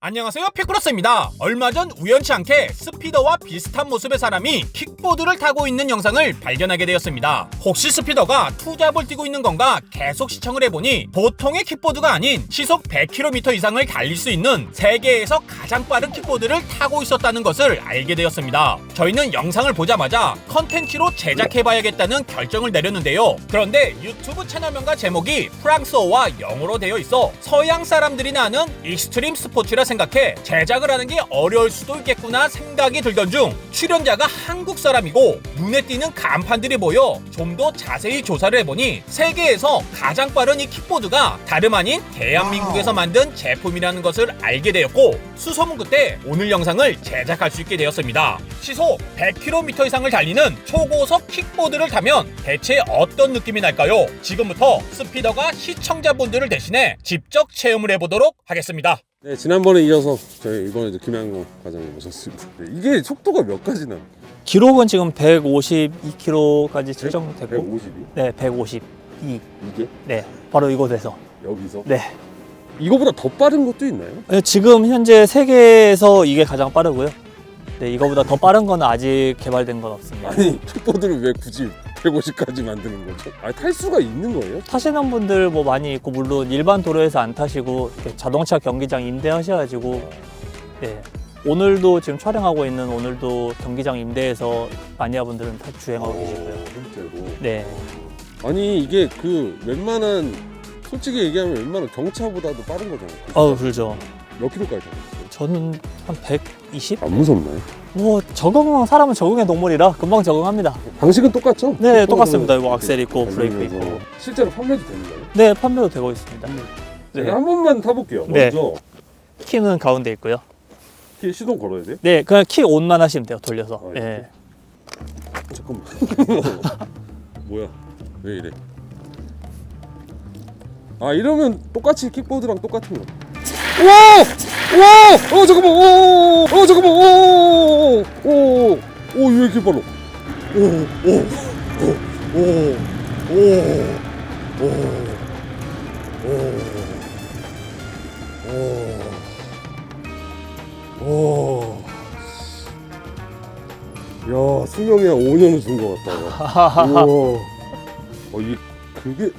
안녕하세요 피크로스입니다. 얼마 전 우연치 않게 스피더와 비슷한 모습의 사람이 킥보드를 타고 있는 영상을 발견하게 되었습니다. 혹시 스피더가 투잡을 뛰고 있는 건가 계속 시청을 해보니 보통의 킥보드가 아닌 시속 100km 이상을 달릴 수 있는 세계에서 가장 빠른 킥보드를 타고 있었다는 것을 알게 되었습니다. 저희는 영상을 보자마자 컨텐츠로 제작해봐야겠다는 결정을 내렸는데요. 그런데 유튜브 채널명과 제목이 프랑스어와 영어로 되어 있어 서양 사람들이나 아는 익스트림 스포츠라 생각해 제작을 하는 게 어려울 수도 있겠구나 생각이 들던 중 출연자가 한국 사람이고 눈에 띄는 간판들이 보여 좀 더 자세히 조사를 해보니 세계에서 가장 빠른 이 킥보드가 다름 아닌 대한민국에서 만든 제품이라는 것을 알게 되었고 수소문 끝에 오늘 영상을 제작할 수 있게 되었습니다. 시속 100km 이상을 달리는 초고속 킥보드를 타면 대체 어떤 느낌이 날까요? 지금부터 스피더가 시청자분들을 대신해 직접 체험을 해보도록 하겠습니다. 네, 지난번에 이어서 저희 이번에도 김양호 과장님 모셨습니다. 네, 이게 속도가 몇 가지나? 기록은 지금 152km까지 측정되고 152? 네, 152. 이게 네, 바로 이곳에서. 여기서? 네. 이거보다 더 빠른 것도 있나요? 네, 지금 현재 세계에서 이게 가장 빠르고요. 네, 이거보다 더 빠른 건 아직 개발된 건 없습니다. 아니 킥보드를 왜 굳이 150까지 만드는 거죠? 아니 탈 수가 있는 거예요? 타시는 분들 뭐 많이 있고 물론 일반 도로에서 안 타시고 이렇게 자동차 경기장 임대하셔가지고 네. 오늘도 지금 촬영하고 있는 오늘도 경기장 임대해서 마니아분들은 다 주행하고 계시고요. 실제로. 네. 아니 이게 그 웬만한 솔직히 얘기하면 웬만한 경차보다도 빠른 거잖아요. 어우, 그렇죠. 몇 킬로까지 잡았어요? 저는 한 120? 안 무섭나요? 뭐 적응 사람은 적응의 동물이라 금방 적응합니다. 방식은 똑같죠? 네, 킥보드는 똑같습니다. 이렇게 악셀 있고 브레이크 달리면서. 있고. 실제로 판매도 되는 거예요? 네, 판매도 되고 있습니다. 제가 네. 한 번만 타볼게요. 네. 먼저 키는 가운데 있고요. 키 시동 걸어야 돼요? 네, 그냥 키 온만 하시면 돼요. 돌려서. 아, 네. 잠깐만. 뭐야? 왜 이래? 아 이러면 똑같이 킥보드랑 똑같은 거. 와! 와! 어 잠깐만. 오! 어 잠깐만. 오! 오! 오! 왜 이렇게 빨라? 오! 오! 오! 오! 오! 오! 오! 야 수명이 한 5년은 준것 같다. 우와. 어, 이 그게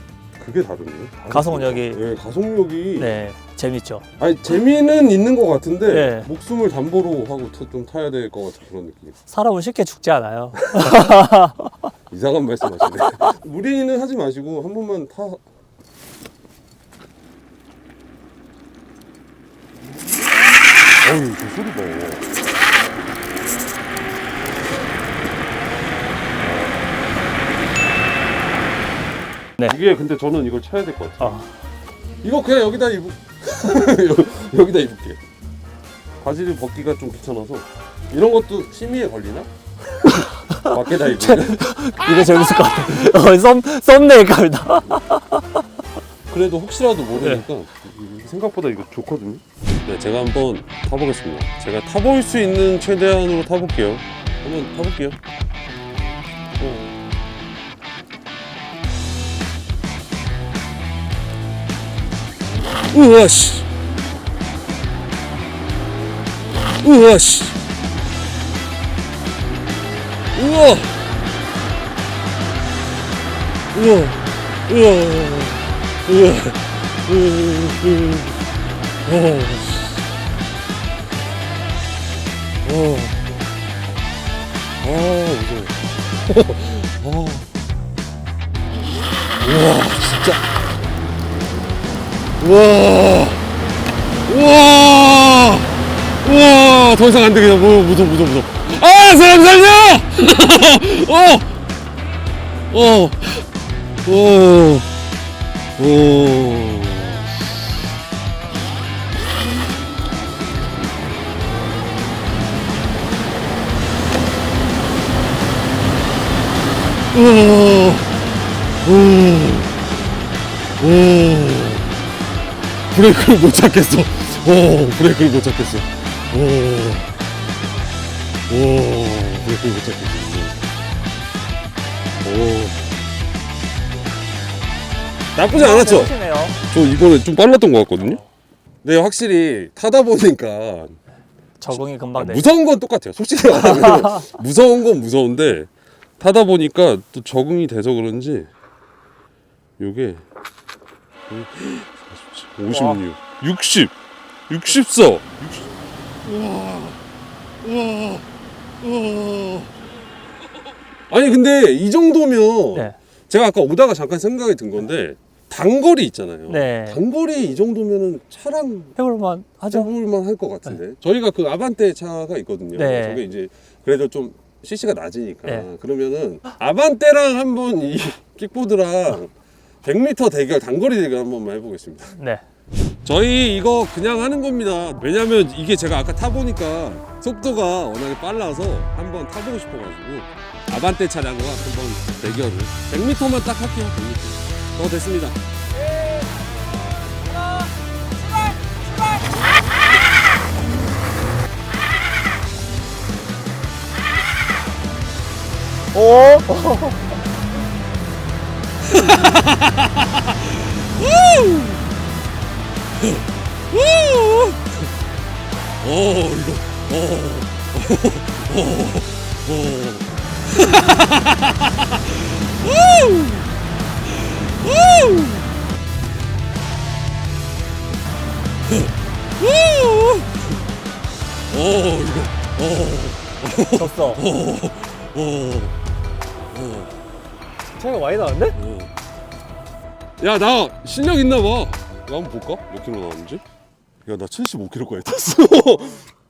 그게 다른데요? 가속력이- 네, 가속력이. 네, 재밌죠. 아니 재미는 있는 것 같은데 네. 목숨을 담보로 하고 타- 좀 타야 될 것 같은 그런 느낌. 사람은 쉽게 죽지 않아요. 이상한 말씀하시네. 무리는 하지 마시고 한 번만 타. 어우 저 소리 봐. 네. 이게 근데 저는 이걸 쳐야 될 것 같아요. 아, 이거 그냥 여기다 입을 여기다 입을게요. 바지를 벗기가 좀 귀찮아서 이런 것도 심의에 걸리나? 밖에다 입으면 이거 재밌을 것 같아요. 어, 썸, 썸네일 갑니다. 그래도 혹시라도 모르니까 이- 생각보다 이거 좋거든요. 네, 제가 한번 타보겠습니다. 제가 타볼 수 있는 최대한으로 타볼게요. 한번 타볼게요. 어. 우와 씨. 우와 씨. 우와. 우와. 우와. 우와. 오. 오. 아, 무서워. 우와. 우와. 우와, 더 이상 안 되겠다. 무서워, 무서워, 무서워, 무서워. 아, 사람 살려! 어! 어! 오! 오. 오. 오. 오. 브레이크를 못 잡겠어. 오, 브레이크를 못 잡겠어. 오. 오, 브레이크를 못 잡겠어. 오. 나쁘지 않았죠? 재밌네요. 저 이번에 좀 빨랐던 것 같거든요. 네 확실히 타다 보니까 적응이 금방 돼. 무서운 건 똑같아요. 솔직히 말하면 무서운 건 무서운데 타다 보니까 또 적응이 돼서 그런지 요게 56, 60, 64, 60. 우와, 우와, 우와. 아니 근데 이 정도면 네. 제가 아까 오다가 잠깐 생각이 든 건데 단거리 있잖아요. 네. 단거리 이 정도면은 차랑 해볼만 하죠. 해볼만 할 것 같은데 저희가 그 아반떼 차가 있거든요. 네. 저게 이제 그래도 좀 CC가 낮으니까 네. 그러면은 아반떼랑 한번 이 킥보드랑 100m 대결 단거리 대결 한번만 해보겠습니다. 네. 저희 이거 그냥 하는 겁니다. 왜냐면 이게 제가 아까 타보니까 속도가 워낙에 빨라서 한번 타보고 싶어가지고 아반떼 차량과 한번 대결을 100m만 딱 할게요. 100m. 어 됐습니다. 오. 오 이거 오 이거 졌어. 차이가 많이 나는데? 야나 실력 있나 봐. 이거 한번 볼까? 몇 킬로 나왔는지? 야 나 75킬로까지 탔어.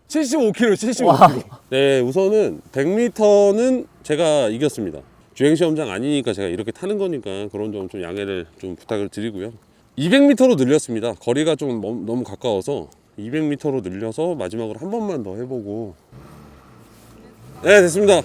75킬로, 75킬로. 네, 우선은 100m는 제가 이겼습니다. 주행 시험장 아니니까 제가 이렇게 타는 거니까 그런 점 좀 양해를 좀 부탁을 드리고요. 200m로 늘렸습니다. 거리가 좀 너무, 너무 가까워서 200m로 늘려서 마지막으로 한 번만 더 해보고. 네, 됐습니다.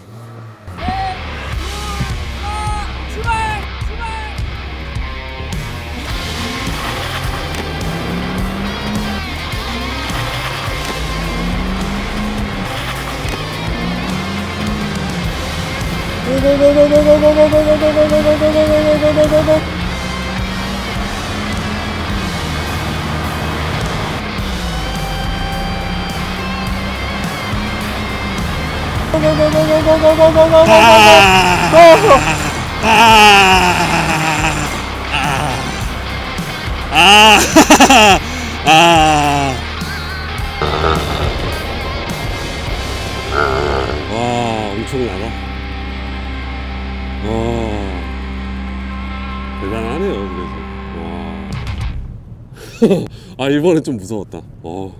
아, 그래서. 와. 아, 이번에 좀 무서웠다. 어.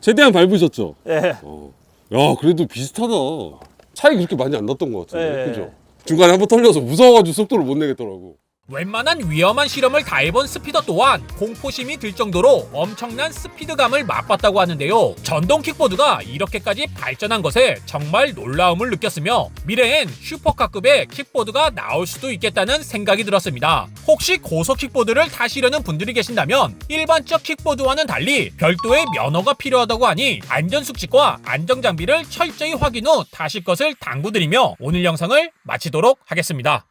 최대한 밟으셨죠? 예. 어. 야, 그래도 비슷하다. 차이 그렇게 많이 안 났던 것 같은데, 네. 그죠? 중간에 한번 털려서 무서워가지고 속도를 못 내겠더라고. 웬만한 위험한 실험을 다 해본 스피더 또한 공포심이 들 정도로 엄청난 스피드감을 맛봤다고 하는데요. 전동 킥보드가 이렇게까지 발전한 것에 정말 놀라움을 느꼈으며 미래엔 슈퍼카급의 킥보드가 나올 수도 있겠다는 생각이 들었습니다. 혹시 고속 킥보드를 타시려는 분들이 계신다면 일반적 킥보드와는 달리 별도의 면허가 필요하다고 하니 안전수칙과 안정장비를 철저히 확인 후 타실 것을 당부드리며 오늘 영상을 마치도록 하겠습니다.